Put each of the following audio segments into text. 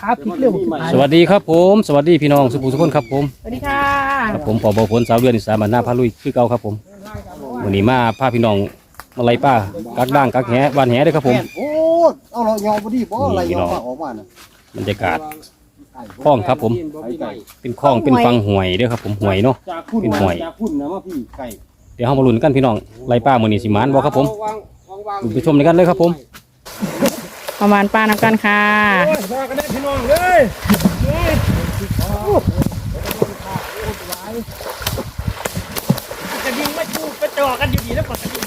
ขาพลิกเร็วสวัสดีครับผม สวัสดีพี่น้องสุขุมสุขคนครับผมสวัสดีค่ะครับผมปอบผลสาวเรือนอีสานบ้านหน้าพาลุยคือเก่าครับผมวันนี้มาพาพี่น้องมาไล่ป้ากักด่างกักแหบ้านแหเด้วยครับผมโอ้เอาเรายอมพอดีบ่อะไรยอมมาออกมาน่ะบรรยากาศคลองครับผม เป็นคลองเป็นฟังห่วยเด้วยครับผมห่วยเนาะจากคุณเป็นหอยจากคุณนะมาพี่ไก่เดี๋ยวเรามาลุ้นกันพี่น้องไล่ป้ามือนี้สิหมานบ่ครับผมดูไปชมในกันเลยครับผม ประมาณป้าน้ำกันค่ะมากันได้พี่น้องเลยจะยิงมาจูไปจ่อกันอยู่ดีแล้วกดจะยิง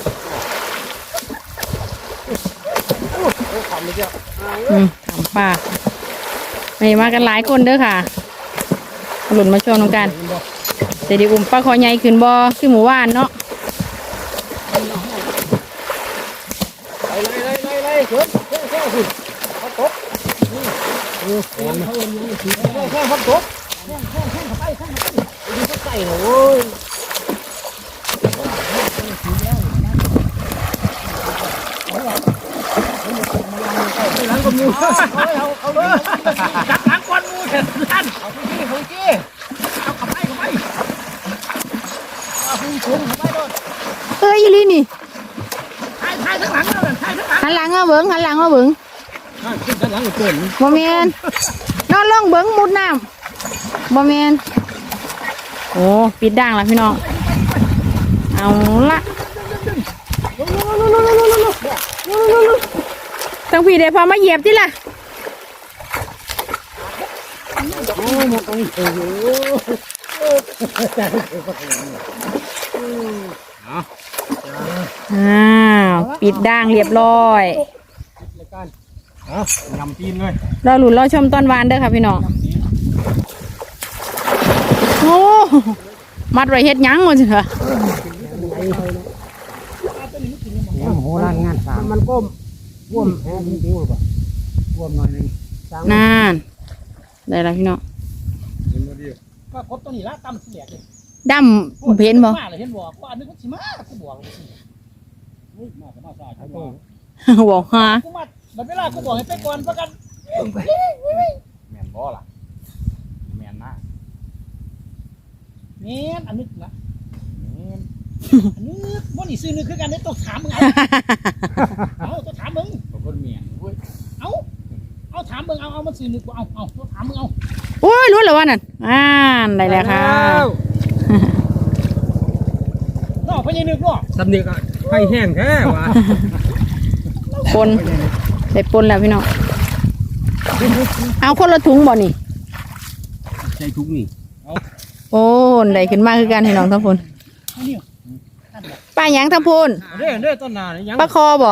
อืมถามป้าไม่มากันหลายคนเด้อค่ะ หลุนมาชมน้ำกันเดี๋ยวไดิอุ้มป้าคอใหญ่ขึ้นบ่ขึ้นหมู่บ้านเนาะไล่ไล่ไล่ไล่เกิดเกิด เกิดคุณพัดตบเออเออเขาเรียนถือแค่พัดตบแค่แค่แค่เข้าไปแค่เขาไปดูเขาใส่เลยโอ้ยหลังก็มูเอาเอาเลยจับหลังก้อนมูเถอะท่านเอาพี่พี่พี่เอาขับไปขับไปเอาพี่คุณเข้าไปเลยเอ้ยอีหลีนี่ถ่ายถ่ายทั้งหลัง นหลังมาเบิ้งหันหลังมาเบิ้งขึ้นด้านหลังเกินบ่แมนนอนลงเบิ้งมุดน้ำบ่แมนโอ้ปิดด่างแล้วพี่น้องเอาละตั้งพี่เดี๋ยวพอมาเหยียบที่ละอ้าว ปิดด่างเรียบร้อยยำตีนเลยรอหลุนรอชมตอนวานเด้อค่ะพี่น้องโอ้มัดไว้เฮ็ดหยังหมดเถอะโหร้านงานสามมันก้มก้มแพ้จริงๆหรือเปล่าก้มหน่อยนึงนานได้แล้วพี่น้องก็ครบตัวนี้ละตำเสียเลยดำเพนบ่มาเลยเห็นบอกว่าอันนึกว่าสิมากูบอก บอกฮะกูมาบัดเวลากูบอกให้ไปก่อนประกันแมนบ่ล่ะแมนนะเนี้ยอันนึกละอันนึกว่านี่ซื้อนึกคือกันได้ต้องถามมึงเอาเอาต้องถามมึงผมก็เมียนเว้ยเอาเอาถามมึงเอาเอามันซื้อนึกกูเอาเอาต้องถามมึงเอาโอ้ยรู้แล้วว่านั่นอ่านได้แล้วค่ะนอกพญานึกนอกสำเนียงอะ ไฟแห้งแท้ว่ะปนได้ปนแล้วพี่น้องเอาคนละถุงบ่นี่ใช่ทุกนี่โอ้ได้ขึ้นมาคือกันพี่น้องทั้งพนอันนี้ป้าหยังทั้งพนเด้อเด้อต้นนานี่ยังปลาคอบ่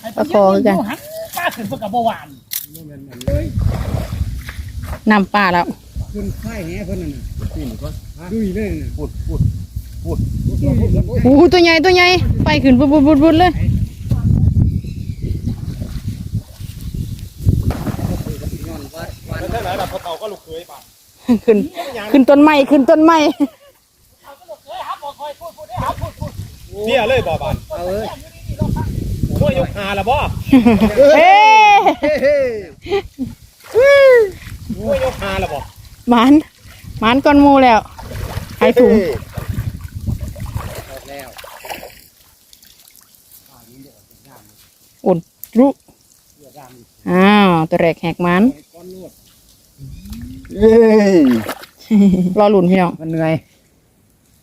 ไอ้ประคองกันหันป้าขึ้นประกับเบาหวานนำป้าแล้วขึ้นไฟแห้เพิ่นนั่นน่ะนี่มันก็ดุยเลยน่ะปุดปุดปุด โอ้โหตัวใหญ่ตัวใหญ่ไปขึ้นบุดบุดบุดบุดเลยได้หลายแบบเต่าก็ลูกเคยป่ะขึ้นขึ้นต้นไม้ขึ้นต้นไม้เตี้ยเลยบ่บานเอาเลยมวยยกหาละบ่เอ๊ะมวยยกหาละบ่หมันหมันก้อนหมูแล้วใครถุง อุ่นรุอ้าวตัวแรกแหกหมันเอ้ยรอหลุนพี่น้องมันเหนื่อย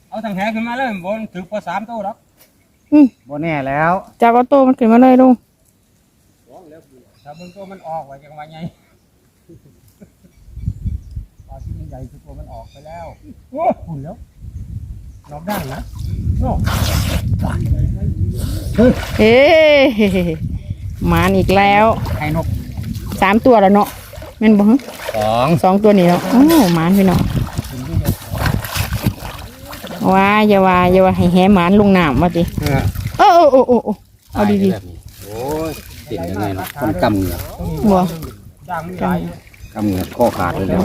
เอาทางแหขึ้นมาเลยบนถือปลาสามตัวหรอกอืมบ่แน่แล้วจับเอาโตวมันขึ้นมาเลยลุงถ้าเบิ่งตัวมันออกไว้จังว่าไงปลาที่มันใหญ่คือตัวมันออกไปแล้วโอ้หุ่นแล้ว รอบด้านนะโน่เอ๊ะหมันอีกแล้วไข่นกสามตัวแล้วเนาะแม่นบ่ฮะสองสองตัวนี้เนาะโอ้หมันพี่น้องว้าอย่าว่าอย่าว่าให้แหหมันลงน้ำมาสิเออเออเออเออเออเอาดีโอ้ยติดยังไงเนาะคนกำเหงือกๆบ่จ้างมันใหญ่กำเหงือกข้อขาดเลยแล้ว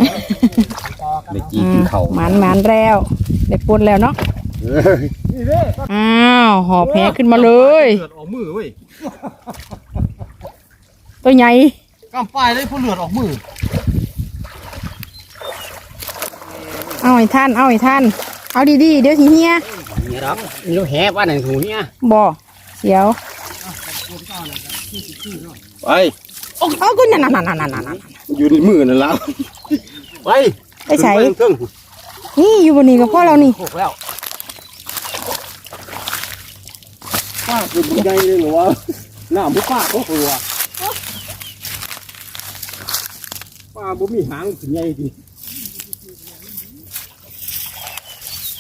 ได้จีอืกิมนเข่าหมันหมันแล้วได้ปนแล้วเนาะเอ้ยนี่เด้อ้าวหอบแพขึ้นมาเลยเกิดออกมือเว้ยตัวใหญ่กำป้ายเลยผู้เลือดออกมือ เอาไอ้ท่าน เอาไอ้ท่าน เอาดีๆ เดี๋ยวทีเฮียนี่ครับนี่เราแห่บ้านไหนถูเนี่ยบ่เสียวไปเอาก็นั่นนั่นนั่นนั่นนั่นอยู่ในมือนั่นแล้วไปไปใส่เครื่องนี่อยู่บนนี้กับพ่อเรานี่โขกแล้ว ป้าคือบุญใหญ่เลยเหรอวะหน้าบุป้าก็กลัวป้าบ่มีหางถึงใหญ่ดิ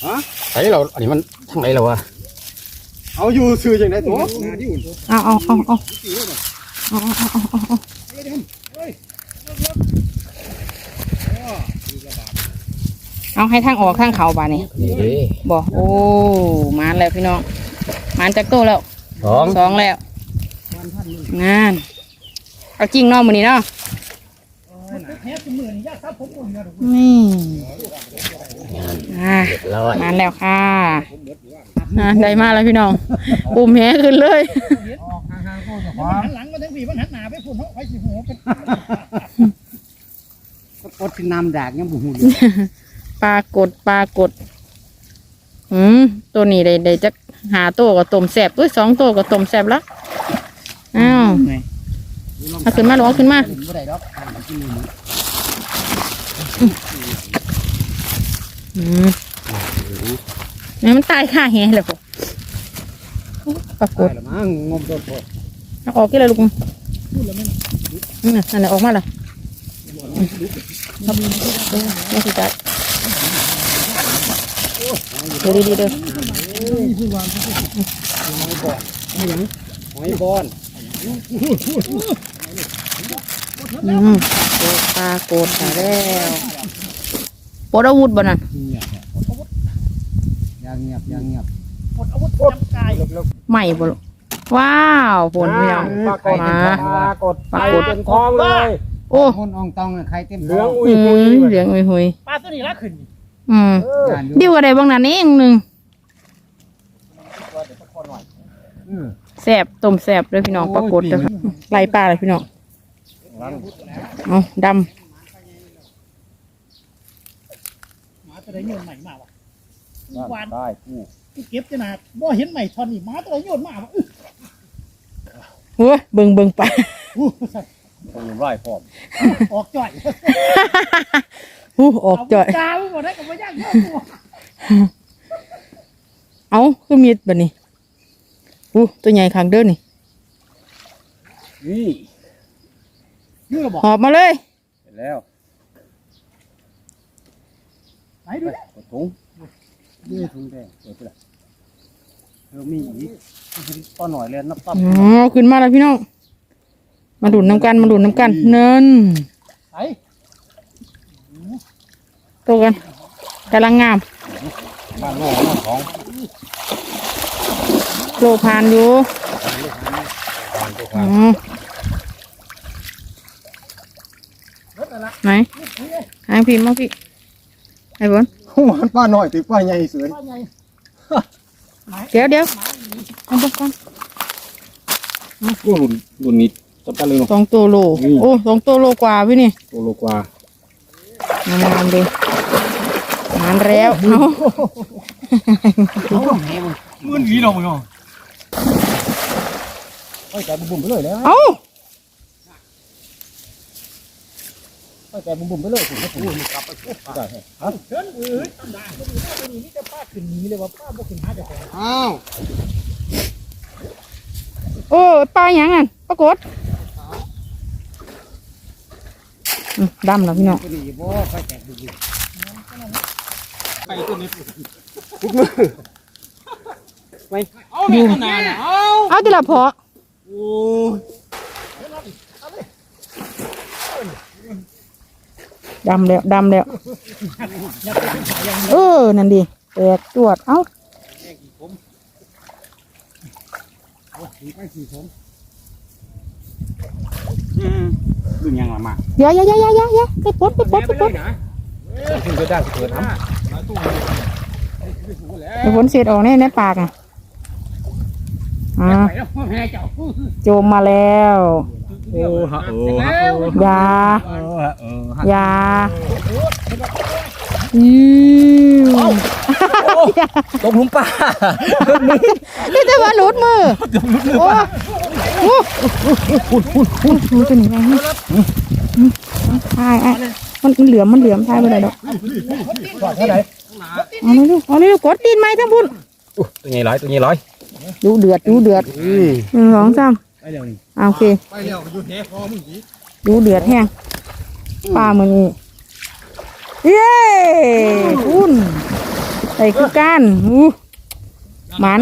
ฮะใส่เราอันนี้มันทางไหนเราวะเอาอยู่ซื้อจังได๋ตัวเอาเอาเอาเอาเอาเอาเอาเอาเอาเอาให้ทางออกทางเขาบานี่นี่บ่โอ้มานแล้วพี่น้อง มานจากโตแล้วสองสองแล้วงานเอาจริงเนาะมื้อนี้เนาะแค่สมือนี่ยากครับผมอุ่นนะนี่อ่าเรียบร้อยมานแล้วค่ะอ่าได้มาแล้วพี่น้องปุ่มแหขึ้นเลยมันหันหลังมาทั้งปีมันหันหน้าไปฝุ่นเนาะไปสิหัวเป็นปดที่น้ำดากยังบุหูปลากดปลากด อืมตัวนี้ได้ได้จะ หาโตวกับต้มแสบด้วยสองโตวกับต้มแสบแล้วอ้าวเอาขึ้นมาลงเอาขึ้นมาบ่ได้ดอกอ่านกินนี่อืมนี่มันตายค่าแหเลยพวกปรากฏได้ละมั้งงมโดนโทษเอาออกกี่เลยลูกอืมนั่นแหละออกมาเลยครับนี่สิจ๊ะเดี๋ยวดีๆเด้อ หอยบอนอืมโกดปลาโกดหาแล้วปลดอาวุธบ่นั่นเงียบยางเงียบยางเงียบหมดอาวุธจำกายใหม่บ่ลูกว้าวผลพี่น้องปลากดมาปลากดปลากดเป็นทองเลยโอ้คนอองตองใครเต็มเหลืองอืมเหลืองอุยหุยปลาตัวนี้ละขึ้นอืมดิวอะไรบางนั้นเองหนึ่ง แสบต้มแสบเลยพี่น้องปรากฏเด้อค่ะไล่ปลาเลยพี่น้องเอาดหมาตัวไหนโยนใหม่มาวะวานได้กูกูเก็บจะนาบ่เห็นใหม่ทอนนี่หมาตัวไหนโยนมาวะำเฮ้ยเบิ่งเบิ่งไปอู้ต้องไล่พร้อมออกจ่อยหูออกจ่อยจ้าไม่หมดได้กับไม่ยากเยอะตัวเอาคือมีดแบบนี้ อู้ตัวใหญ่ขังเด้อนี่นี่ยืดหรอบอกหอบมาเลยเสร็จแล้วไหนดูดิกดถุงนี่ถุงแดงเปิดไปละเธอมีอีกป้อหน่อยเลยนับตับอ๋อขึ้นมาแล้วพี่น้องมาดุนน้ำกันมาดุนน้ำกันเนินไหนตัวกันกำลังงามบ้านโลกน้ของ โลพานอยู่บ้านตัวอ๋ขาอรถอะไรไหนหางพิมพ์มาพี่ไอ้บนหวานป้าหน่อยติป้าใหญ่สวยป้าใหญ่เดี๋ยวเดี๋ยวเอาไปก่อนกูรุ่นรุ่นนี้จับกันเลยเนาะสองตัวโลอืมโอ้สองตัวโลกว่าพี่นี่ตัวโลกว่างามๆดูงานแล้วเอามื่นวีเราเนาะ ไปแต่บุ่มไปเลยแล้วเอาไปแต่บุ่มไปเลยผมก็ถูกกลับไปได้เชิญเอ้ยตำด่างตัวนี้ตัวนี้นี่จะป้าขึ้นหนีเลยว่าป้าบ่ขึ้นหาเจ้าของอ้าวโอ้ปลาหยังอะปรากฏอืมดำแล้วพี่น้องตัวนี้บ่ค่อ ยแตกดูเอาแม่ขนาดน่ะเอาเอาทีละพอดำแล้วดำแล้วเออนั่นดีแตกตรวจเอ้าดึงยังละมาอย่าอย่าอย่าอย่าอย่าอย่าไปปลดไปปลดไปปลดถึงจะได้เกิดน้ไปผลเศษออกในในปากอะ อ่าไปแล้วแม่เจ้าโจมมาแล้วเโอ้ฮะโอ้ฮะอยาโอ้ฮะโอ้ฮะอยาอิวตกหลุมป่านี่จะว่าหลุดมือโอ้โหพูดพูดพูดพูดตัวนี้ไงฮะใช่ไอ้มันเหลือมมันเหลือมใช่ไปเลยดอกเท่าไหร่เอาเลยลูกเอาเลยลูกกดดินไหมทั้งพุ่นตัวใหญ่หลายตัวใหญ่หลาย ดูเดือดดูเดือดอืมหนึ่งสองสามไปเร็วนี่เอาโอเคไปเร็วอยู่แหคอมึงอีกดูเดือดแห้งปลามือนี้เย้คุณใส่คือกันอู้หมัน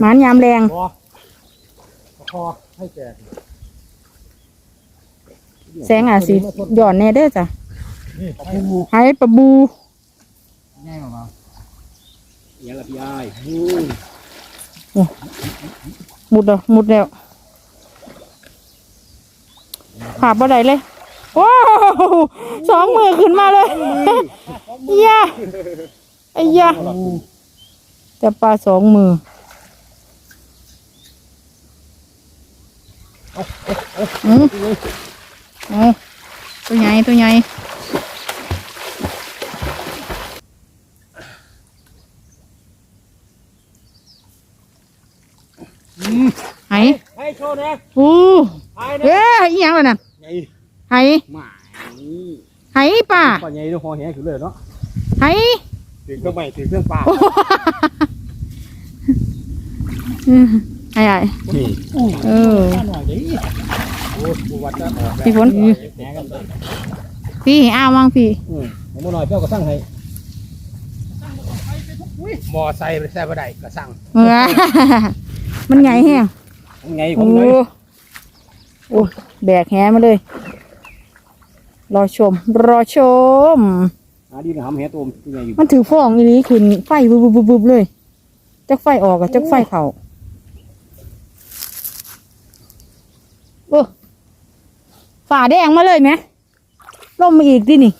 หมันยามแรงคอคอให้แกแสงอาจสิหย่อนแน่เด้อจ้ะนี่ปลาบูไห้ปลาบูง่ายมาเนี่ยละพี่ยาย หมุดแล้วหมุดแล้วขาบบ่ได้เลยโอ้โหสองมือขึ้นมาเลยเยาไอ้ยาจะปลาสองมืออืมเอาตัวใหญ่ตัวใหญ่ ไหให้โชว์นะอู้ให้นะเอ้ยอีหยังล่ะน่ะไงไหหมาไหป่าปลาใหญ่ด้วยคอแหขึ้นเลยเนาะไหถือเครื่องใหม่ถือเครื่องปลาอืมไอ้ไอ้นี่เออหน่อยดิโอ้บวัดจะออกพี่ฝนแหกันเลยพี่อ้าวว่างพี่อืมผมหน่อยเปรี้ยวก็สั่งให้มอไซค์ไปใส่บ่ได้ก็สั่งเออ มันไงแฮงไงผโอ้มเลยโอ้แบกแฮมาเลย รอชม รอชม หาดีนะหำแหตัวมันใหญ่อยู่มันถือฟองอีนี้ขึ้นไฟบุบบุบบุบบุบเลยจักไฟออกกับจักไฟเข่าโอ้ฝาแดงมาเลยไหมล่มมาอีกดินี่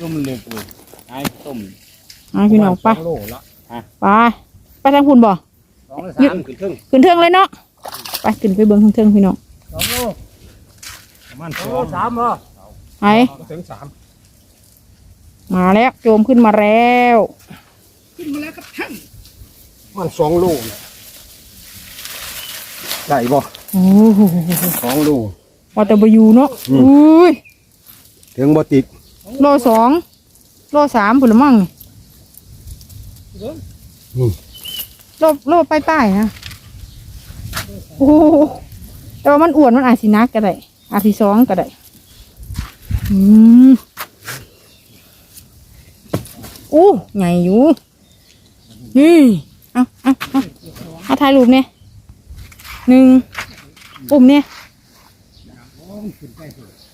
ต้มเล็กเลยไอ้ต้มอะพี่น้องไปสโลละไปไปทางคุณบ่ส องหรือสามขึ้นครึ่งขึ้นเทิงเลยเนาะไปขึ้นไปเบิ้งข้างเทิงพี่น้องสองโลประมาณสองสามเหรอไปถึงสามมาแล้วโจมขึ้นมาแล้วมันสองโลได้บ่โอ้โหสองโลวาแตบอยูเนาะอืมอุ้ยถึงบ่ติดโลสองโลสามผุละมั่ง โลโลไปป้ายๆนะโอ้แต่ว่ามันอ้วนมันอาจสินักก็ได้อาจสิสองก็ได้อืมอู้ใหญ่อยู่นี่เอาเอาเอาเอาถ่ายรูปเนี่ยหนึ่งปุ่มเนี่ย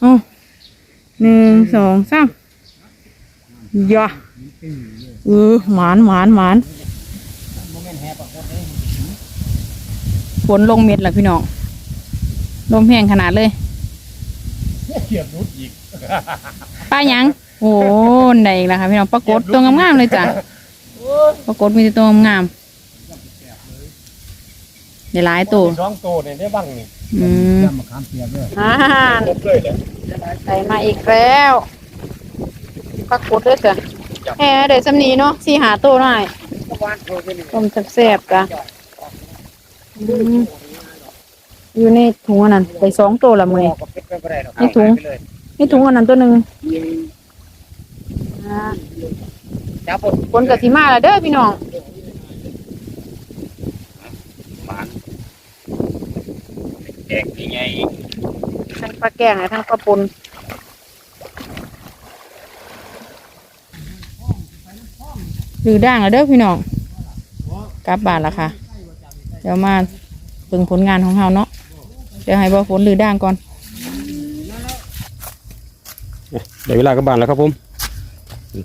เอหนึ่งสองสามยาเออหมานหมานหมาน ฝนลงเม็ดแล้วพี่น้อง ลมแห้งขนาดเลยเขียบนุดอีกป้าหยัง โอ้ไหนอีกแล้วค่ะพี่น้องปรากฏตัวงามๆเลยจ้ะปรากฏมีแต่ตัวงามๆได้หลายตัวสองโตเนี่ยได้บ้างนี่อืมยำมะขามเปียกเลยอ่าครบเลยเลยใส่มาอีกแล้วปรากฏด้วยจ้ะแหมเดี๋ยวสำนีเนาะสี่หาตัวหน่อย ต้มแซ่บๆจ้ะอืมอยู่ในถุงอันนั้นไปสองตัวละมือก็เป็นไปได้หรอกนี่ถุงไปเลยนี่ถุงอันนั้นตัวหนึ่งอ่าจับปดฝนกับสีมาแล้วเด้อพี่น้องหมานแดกยังไงทั้งปลาแกงและทั้งปลาปนหรือด่างแล้วเด้อพี่น้อง กลับบ้านแล้วค่ะ เดี๋ยวมาเบิ่งผลงานของเราเนาะ เดี๋ยวให้บ่ฝนหรือด่างก่อนได้เวลากลับบ้านแล้วครับผม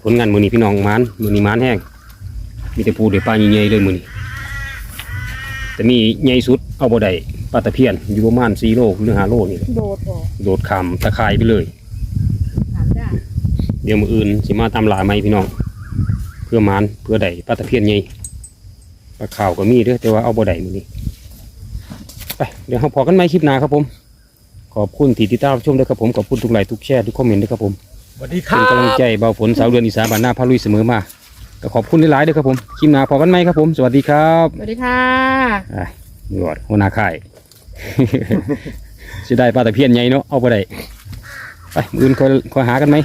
ผลงานมือนี้พี่น้องหมานมือนี้หมานแห้งมีแต่ปูเดี๋ยวปลาใหญ่ๆเลยมือนี้แต่มีใหญ่สุดเอาบ่ได้ปลาตะเพียนอยู่ประมาณ4โลหรือ5โลนี่แหละโดดออกโดดขามตะไคร้ไปเลยถามด่างเดี๋ยวมืออื่นสิมาตามหลาไหมพี่น้อง เพื่อหมานเพื่อได้ปลาตะเพียนใหญ่ ปลาขาวก็มีเด้อแต่ว่าเอาบ่ได้มือนี้ไปเดี๋ยวเราพอกันไหมคลิปหน้าครับผม ขอบคุณที่ติดตามชมด้วยครับผมขอบคุณทุกไลค์ทุกแชร์ทุกคอมเมนต์ด้วยครับผมสวัสดีคเป็รันกำลังบใจเบาฝนสาวเดือนอีสานบ้านหน้าพาลุยเสมอมาก็ขอบคุณหลายๆด้วยครับผมคลิปหน้าพอกันไหมครับผมสวัสดีครับสวัสดีค่ะ อะมือวอดหัวหน้าค่ายสิได้ปลาตะเพียนใหญ่เนาะเอาไปได้ไปมืออื่นค่อยค่อยหากันไหม